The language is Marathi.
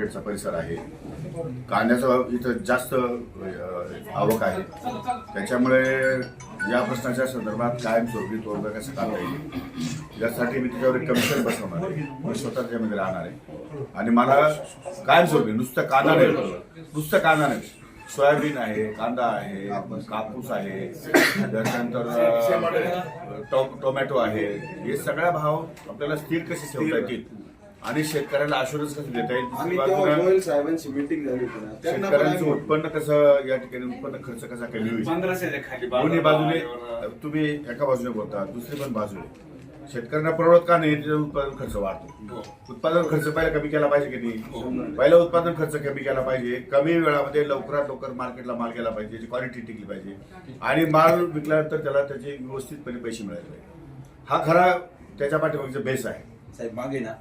मार्केटचा परिसर आहे. कांद्याचा इथं जास्त आवक आहे. त्याच्यामुळे या प्रश्नाच्या संदर्भात कायमस्वरूपी तोडगा कसं काढता येईल यासाठी मी त्याच्यावर एक कमिशन बसवणार आहे. मी स्वतः त्याच्यामध्ये राहणार आहे. आणि मला कायमस्वरूपी नुसतं कांदा नाही. नुसतं कांदा नाही. सोयाबीन आहे कांदा आहे कापूस आहे त्याच्यानंतर टो- टोमॅटो आहे. हे सगळ्या भाव आपल्याला स्थिर कसे ठेवता येतील? आणि शेतकऱ्याला आश्वासन कसं देता येईल? दुसरी आम्ही तेव्हा बाजूला गोयल साहेबांची मिटिंग झाली होती ना त्यांना पण शेतकऱ्यांचं आम्ही- उत्पन्न कसं या ठिकाणी उत्पन्न खर्च कसा कमी होईल पंधराशे खाली दोन्ही बाजूने तुम्ही एका बाजूने बोलता दुसरी पण बाजू आहे शेतकऱ्यांना परवडत का नाही? त्याचा उत्पादन खर्च वाढतो. उत्पादन खर्च पहिला कमी केला पाहिजे की नाही? पहिला उत्पादन खर्च कमी केला पाहिजे. कमी वेळामध्ये लवकरात लवकर मार्केटला माल गेला पाहिजे त्याची क्वालिटी टिकली पाहिजे. आणि माल विकल्यानंतर त्याला त्याचे व्यवस्थितपणे पैसे मिळाले पाहिजे. हा खरा त्याच्या पाठीमागचा बेस आहे. साहेब मागे ना.